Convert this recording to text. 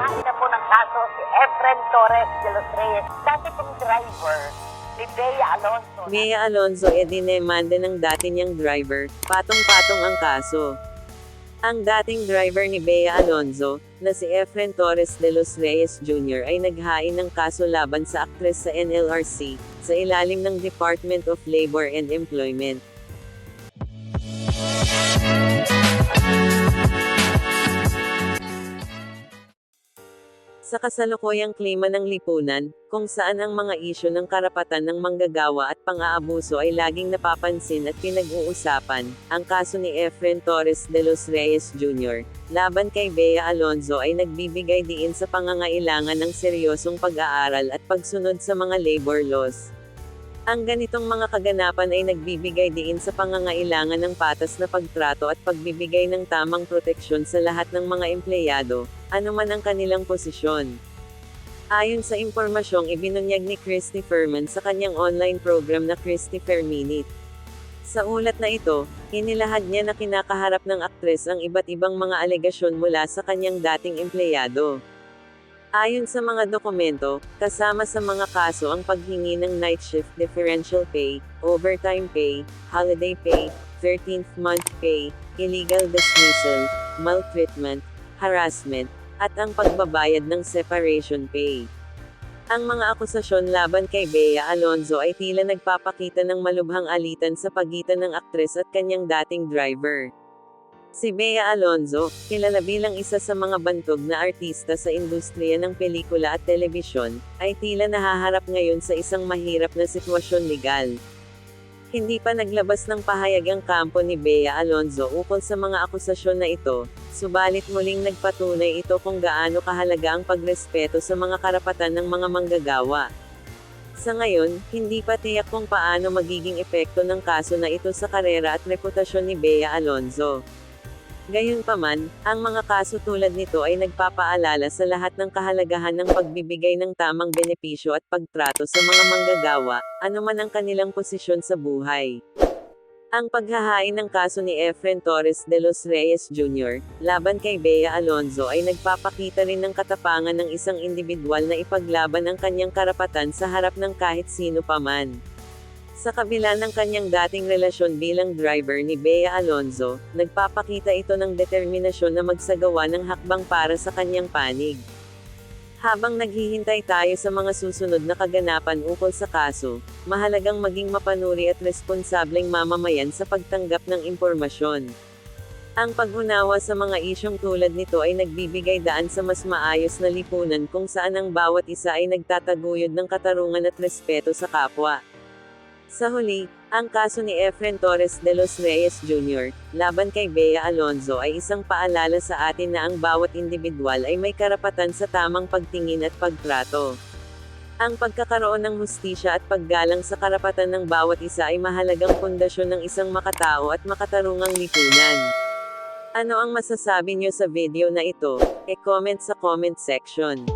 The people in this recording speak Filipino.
Naghain na po ng kaso si Efren Torres de los Reyes, dati pong driver ni Bea Alonso. Bea Alonzo e dinemanda ng dati niyang driver, patong-patong ang kaso. Ang dating driver ni Bea Alonzo, na si Efren Torres de los Reyes Jr. ay naghain ng kaso laban sa aktres sa NLRC, sa ilalim ng Department of Labor and Employment. Sa kasalukuyang klima ng lipunan, kung saan ang mga isyu ng karapatan ng manggagawa at pang-aabuso ay laging napapansin at pinag-uusapan, ang kaso ni Efren Torres de los Reyes Jr. laban kay Bea Alonzo ay nagbibigay diin sa pangangailangan ng seryosong pag-aaral at pagsunod sa mga labor laws. Ang ganitong mga kaganapan ay nagbibigay diin sa pangangailangan ng patas na pagtrato at pagbibigay ng tamang proteksyon sa lahat ng mga empleyado, anuman ang kanilang posisyon. Ayon sa impormasyong ibinunyag ni Christy Furman sa kanyang online program na Christopher Minute. Sa ulat na ito, inilahad niya na kinakaharap ng aktres ang iba't ibang mga alegasyon mula sa kanyang dating empleyado. Ayon sa mga dokumento, kasama sa mga kaso ang paghingi ng night shift differential pay, overtime pay, holiday pay, 13th month pay, illegal dismissal, maltreatment, harassment, at ang pagbabayad ng separation pay. Ang mga akusasyon laban kay Bea Alonzo ay tila nagpapakita ng malubhang alitan sa pagitan ng aktres at kanyang dating driver. Si Bea Alonzo, kilala bilang isa sa mga bantog na artista sa industriya ng pelikula at telebisyon, ay tila nahaharap ngayon sa isang mahirap na sitwasyon legal. Hindi pa naglabas ng pahayag ang kampo ni Bea Alonzo ukol sa mga akusasyon na ito, subalit muling nagpatunay ito kung gaano kahalaga ang pagrespeto sa mga karapatan ng mga manggagawa. Sa ngayon, hindi pa tiyak kung paano magiging epekto ng kaso na ito sa karera at reputasyon ni Bea Alonzo. Gayunpaman, ang mga kaso tulad nito ay nagpapaalala sa lahat ng kahalagahan ng pagbibigay ng tamang benepisyo at pagtrato sa mga manggagawa, anuman ang kanilang posisyon sa buhay. Ang paghahain ng kaso ni Efren Torres de los Reyes Jr. laban kay Bea Alonzo ay nagpapakita rin ng katapangan ng isang individual na ipaglaban ang kanyang karapatan sa harap ng kahit sino paman. Sa kabila ng kanyang dating relasyon bilang driver ni Bea Alonzo, nagpapakita ito ng determinasyon na magsagawa ng hakbang para sa kanyang panig. Habang naghihintay tayo sa mga susunod na kaganapan ukol sa kaso, mahalagang maging mapanuri at responsableng mamamayan sa pagtanggap ng impormasyon. Ang pag-unawa sa mga isyong tulad nito ay nagbibigay daan sa mas maayos na lipunan kung saan ang bawat isa ay nagtataguyod ng katarungan at respeto sa kapwa. Sa huli, ang kaso ni Efren Torres de los Reyes Jr. laban kay Bea Alonzo ay isang paalala sa atin na ang bawat individual ay may karapatan sa tamang pagtingin at pagtrato. Ang pagkakaroon ng hustisya at paggalang sa karapatan ng bawat isa ay mahalagang pundasyon ng isang makatao at makatarungang lipunan. Ano ang masasabi niyo sa video na ito? E-comment sa comment section.